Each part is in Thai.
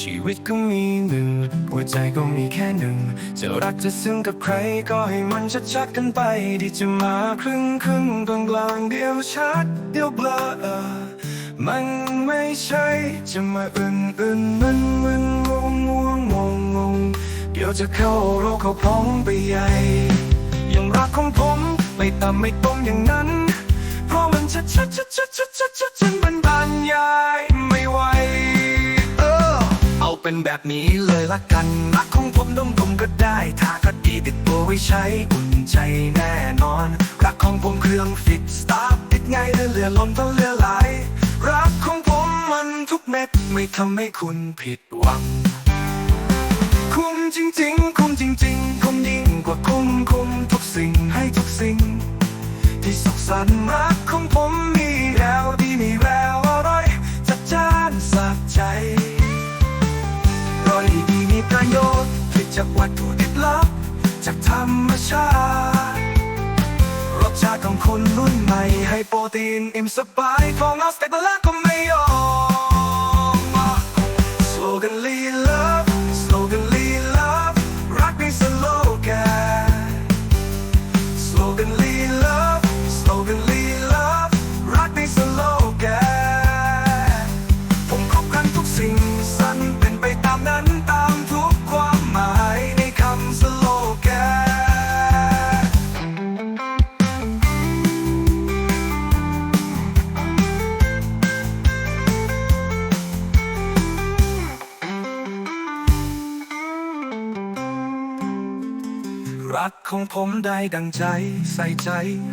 ชีวิตก็มีหนึ่งหัวใจก็มีแค่หนึ่งจะรักจะซึ้งกับใครก็ให้มันชัดๆกันไปที่จะมาครึ่งครึ่งกลางกลางเดียวชัด เดียวเบลอมันไม่ใช่จะมาอื่นอื่นมึนมึนงงงงงงงงเดี๋ยวจะเข้าโรคเขาพ้องไปใหญ่อย่างรักของผมไม่ต่ำไม่ตรงอย่างนั้น เพราะมันชัดชัดชัดชัดชัดชัดชัดจนมันบรรยาย เป็นแบบนี้เลยละกันรักของผมดมดมก็ได้ถ้าก็ดีติดตัวไว้ใช้อุ่นใจแน่นอน รักของผมเครื่องฟิตสตาร์ทติดง่ายเหลือล้นก็เหลือหลายรักของผมมันทุกเม็ดไม่ทำให้คุณผิดหวัง คุ้มจริง ๆ คุ้มจริง ๆ คุ้มยิ่งกว่าคุ้มคุ้มทุกสิ่งให้ทุกสิ่ง ที่สุขสันต์รักของผมมีแล้วดีมีแวว ประโยชน์ผลิตจากวัตถุดิบลับ จากธรรมชาติ รสชาติของคนรุ่นใหม่ ให้โปรตีนอิ่มสบายของเอาสเต็กและก็ไม่ยอม รักของผมได้ดังใจใส่ใจ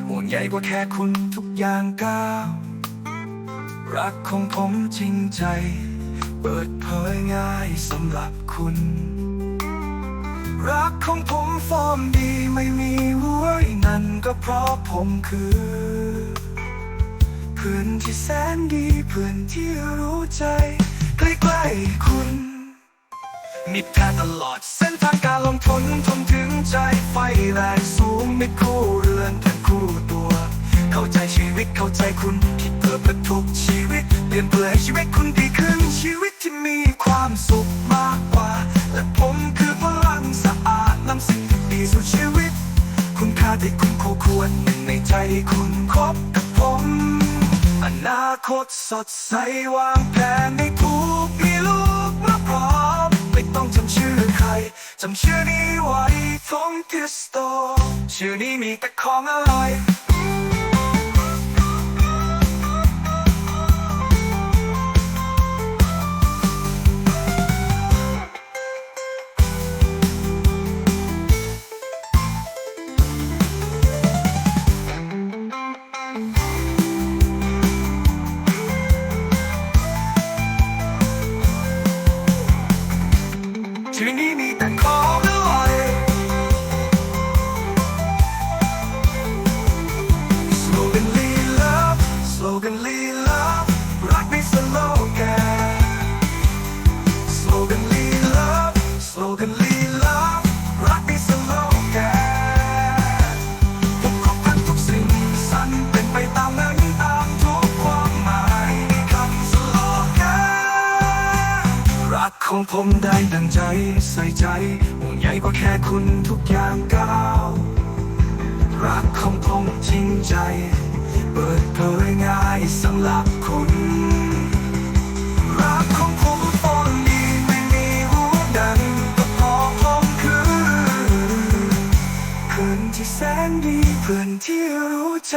ห่วงใยกว่าแค่คุณทุกอย่างก้าวรักของผมจริงใจ เปิดเผยง่ายสำหรับคุณ รักของผมฟอร์มดีไม่มีหัวอีนั่นก็เพราะผมคือเพื่อนที่แสนดีเพื่อนที่รู้ใจ ใกล้ๆคุณมิตรแท้ตลอดเส้นทางการลงทุนทน ใจไฟแรงสูงมิคู่เรือนทั้งคู่ตัว เข้าใจชีวิตเข้าใจคุณคิดเพื่อเพื่อทุกชีวิตเปลี่ยนเพื่อให้ชีวิตคุณดีขึ้นชีวิตที่มีความสุขมากกว่า และผมคือพลังสะอาดนำสิ่งที่ดีสู่ชีวิต คุณค่าที่คุณคู่ควรหนึ่งในใจคุณคบกับผม อนาคตสดใสวางแผนให้ถูก จำชื่อนี้ไว้ทงกิสโตชื่อนี้มีแต่ของอร่อย ของผมได้ดังใจใส่ใจห่วงใยก็แค่คุณทุกอย่างก้าวรักของผมจริงใจ เปิดเผยง่ายสำหรับคุณรักของผมฟอนดีไม่มีหัวดันก็พอผมคือเพื่อนที่แสนดีเพื่อนที่รู้ใจ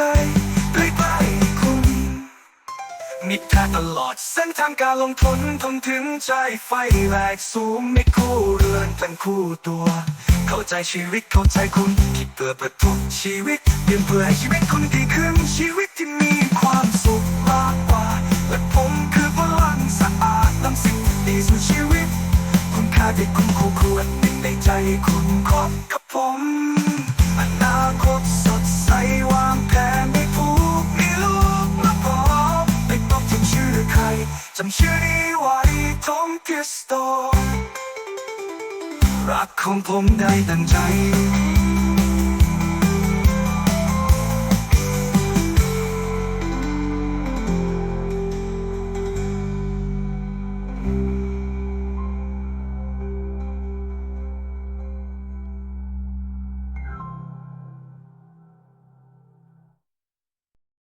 มิตรแท้ตลอด เส้นทางการลงทุนทนถึงใจไฟแรงสูงไม่คู่เรือนเป็นคู่ตัว เข้าใจชีวิตเข้าใจคุณคิดเพื่อเพื่อทุกชีวิตเปลี่ยนเพื่อให้ชีวิตคุณดีขึ้นชีวิตที่มีความสุขมากกว่าและผมคือพลังสะอาดนำสิ่งดีสู่ชีวิต คุณค่าที่คุณคู่ควรหนึ่งในใจคุณคบกับผมอนาคตส จำชื่อนี้ไว้ทงกิสโตรักของผมได้ตั้งใจ